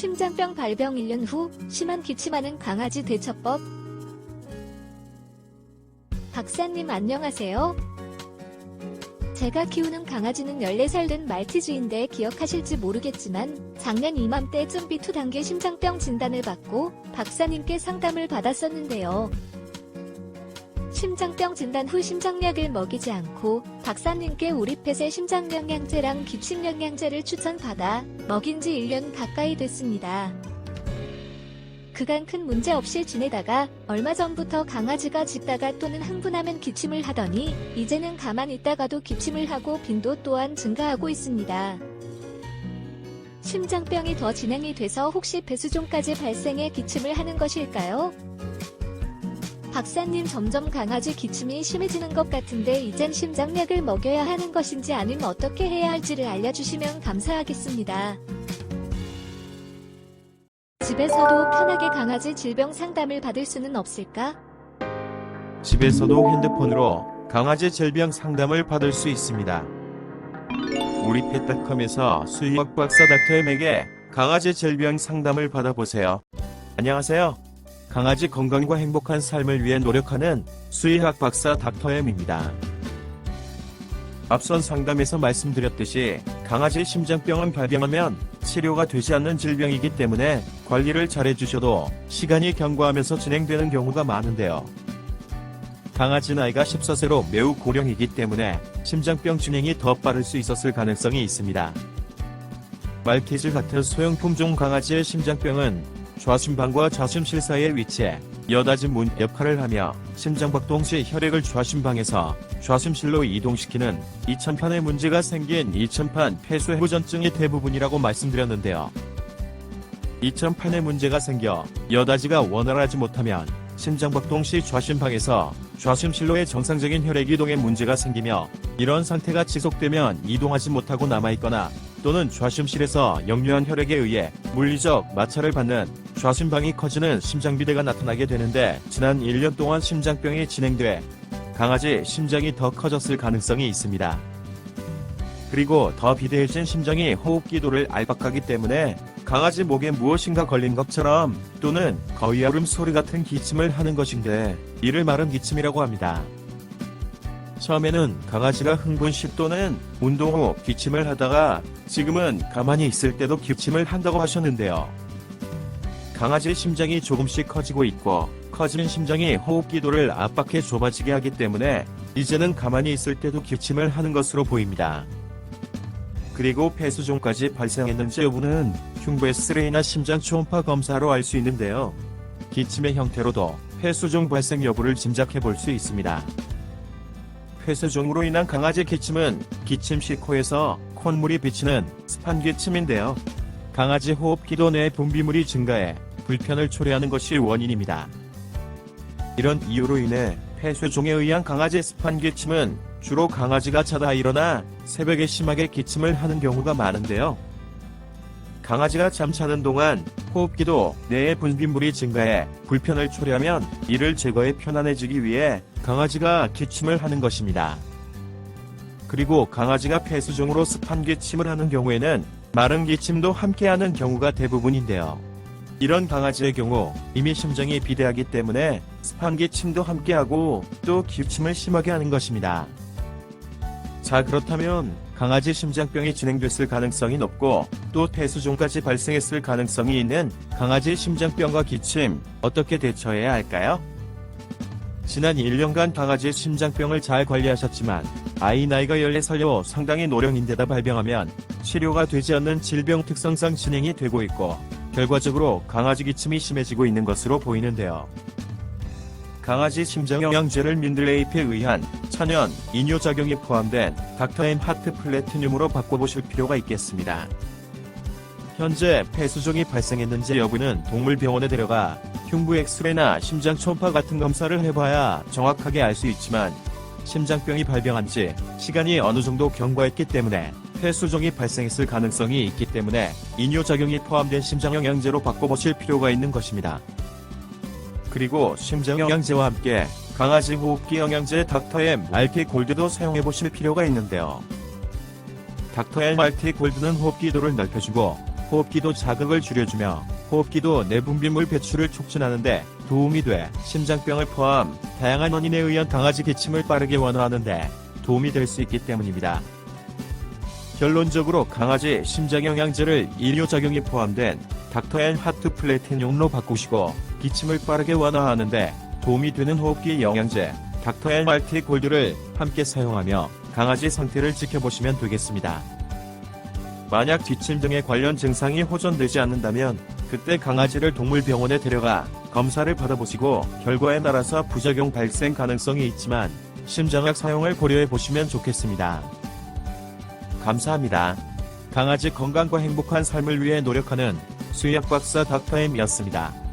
심장병 발병 1년 후 심한 기침하는 강아지 대처법. 박사님 안녕하세요. 제가 키우는 강아지는 14살 된 말티즈인데 기억하실지 모르겠지만 작년 이맘때쯤 B2 단계 심장병 진단을 받고 박사님께 상담을 받았었는데요. 심장병 진단 후 심장약을 먹이지 않고 박사님께 우리 펫의 심장영양제랑 기침영양제를 추천받아 먹인 지 1년 가까이 됐습니다. 그간 큰 문제 없이 지내다가 얼마 전부터 강아지가 짖다가 또는 흥분하면 기침을 하더니 이제는 가만히 있다가도 기침을 하고 빈도 또한 증가하고 있습니다. 심장병이 더 진행이 돼서 혹시 배수종까지 발생해 기침을 하는 것일까요? 박사님 점점 강아지 기침이 심해지는 것 같은데 이젠 심장약을 먹여야 하는 것인지 아니면 어떻게 해야 할지를 알려주시면 감사하겠습니다. 집에서도 편하게 강아지 질병 상담을 받을 수는 없을까? 집에서도 핸드폰으로 강아지 질병 상담을 받을 수 있습니다. 우리 펫닷컴에서 수의학 박사 닥터엠에게 강아지 질병 상담을 받아보세요. 안녕하세요. 강아지 건강과 행복한 삶을 위해 노력하는 수의학 박사 닥터엠입니다. 앞선 상담에서 말씀드렸듯이 강아지 심장병은 발병하면 치료가 되지 않는 질병이기 때문에 관리를 잘해주셔도 시간이 경과하면서 진행되는 경우가 많은데요. 강아지 나이가 14세로 매우 고령이기 때문에 심장병 진행이 더 빠를 수 있었을 가능성이 있습니다. 말티즈 같은 소형 종 강아지의 심장병은 좌심방과 좌심실 사이에 위치해 여닫은 문 역할을 하며 심장박동 시 혈액을 좌심방에서 좌심실로 이동시키는 이천판에 문제가 생긴 이천판 폐쇄후전증이 대부분이라고 말씀드렸는데요. 이천판에 문제가 생겨 여닫이가 원활하지 못하면 심장박동 시 좌심방에서 좌심실로의 정상적인 혈액 이동에 문제가 생기며 이런 상태가 지속되면 이동하지 못하고 남아있거나 또는 좌심실에서 역류한 혈액에 의해 물리적 마찰을 받는 좌심방이 커지는 심장비대가 나타나게 되는데 지난 1년 동안 심장병이 진행돼 강아지 심장이 더 커졌을 가능성이 있습니다. 그리고 더 비대해진 심장이 호흡기도를 압박하기 때문에 강아지 목에 무엇인가 걸린 것처럼 또는 거의 울음소리 같은 기침을 하는 것인데 이를 마른 기침이라고 합니다. 처음에는 강아지가 흥분 시 또는 운동 후 기침을 하다가 지금은 가만히 있을 때도 기침을 한다고 하셨는데요. 강아지의 심장이 조금씩 커지고 있고 커지는 심장이 호흡기도를 압박해 좁아지게 하기 때문에 이제는 가만히 있을 때도 기침을 하는 것으로 보입니다. 그리고 폐수종까지 발생했는지 여부는 흉부 엑스레이나 심장 초음파 검사로 알 수 있는데요. 기침의 형태로도 폐수종 발생 여부를 짐작해 볼 수 있습니다. 폐쇄종으로 인한 강아지 기침은 기침 시 코에서 콧물이 비치는 습한 기침인데요. 강아지 호흡기도 내 분비물이 증가해 불편을 초래하는 것이 원인입니다. 이런 이유로 인해 폐쇄종에 의한 강아지 습한 기침은 주로 강아지가 자다 일어나 새벽에 심하게 기침을 하는 경우가 많은데요. 강아지가 잠자는 동안 호흡기도 내의 분비물이 증가해 불편을 초래하면 이를 제거해 편안해지기 위해 강아지가 기침을 하는 것입니다. 그리고 강아지가 폐수종으로 습한 기침을 하는 경우에는 마른 기침도 함께하는 경우가 대부분인데요. 이런 강아지의 경우 이미 심장이 비대하기 때문에 습한 기침도 함께하고 또 기침을 심하게 하는 것입니다. 자 그렇다면 강아지 심장병이 진행됐을 가능성이 높고 또 폐수종까지 발생했을 가능성이 있는 강아지 심장병과 기침 어떻게 대처해야 할까요? 지난 1년간 강아지 심장병을 잘 관리하셨지만 아이 나이가 14살로 상당히 노령인데다 발병하면 치료가 되지 않는 질병 특성상 진행이 되고 있고 결과적으로 강아지 기침이 심해지고 있는 것으로 보이는데요. 강아지 심장영양제를 민들레이프에 의한 천연 이뇨작용이 포함된 닥터엠 하트 플래티늄으로 바꿔보실 필요가 있겠습니다. 현재 폐수종이 발생했는지 여부는 동물병원에 데려가 흉부 엑스레나 심장 초음파 같은 검사를 해봐야 정확하게 알 수 있지만 심장병이 발병한 지 시간이 어느 정도 경과했기 때문에 폐수종이 발생했을 가능성이 있기 때문에 이뇨작용이 포함된 심장영양제로 바꿔보실 필요가 있는 것입니다. 그리고 심장영양제와 함께 강아지 호흡기 영양제 닥터엠 RT 골드도 사용해 보실 필요가 있는데요. 닥터엠 RT 골드는 호흡기도를 넓혀주고 호흡기도 자극을 줄여주며 호흡기도 내분비물 배출을 촉진하는데 도움이 돼 심장병을 포함 다양한 원인에 의한 강아지 기침을 빠르게 완화하는데 도움이 될 수 있기 때문입니다. 결론적으로 강아지 심장 영양제를 일료작용이 포함된 닥터앤 하트 플래틴 용로 바꾸시고 기침을 빠르게 완화하는데 도움이 되는 호흡기 영양제 닥터앤 말티 골드를 함께 사용하며 강아지 상태를 지켜보시면 되겠습니다. 만약 기침 등의 관련 증상이 호전되지 않는다면 그때 강아지를 동물병원에 데려가 검사를 받아보시고 결과에 따라서 부작용 발생 가능성이 있지만 심장약 사용을 고려해 보시면 좋겠습니다. 감사합니다. 강아지 건강과 행복한 삶을 위해 노력하는 수의학 박사 닥터엠이었습니다.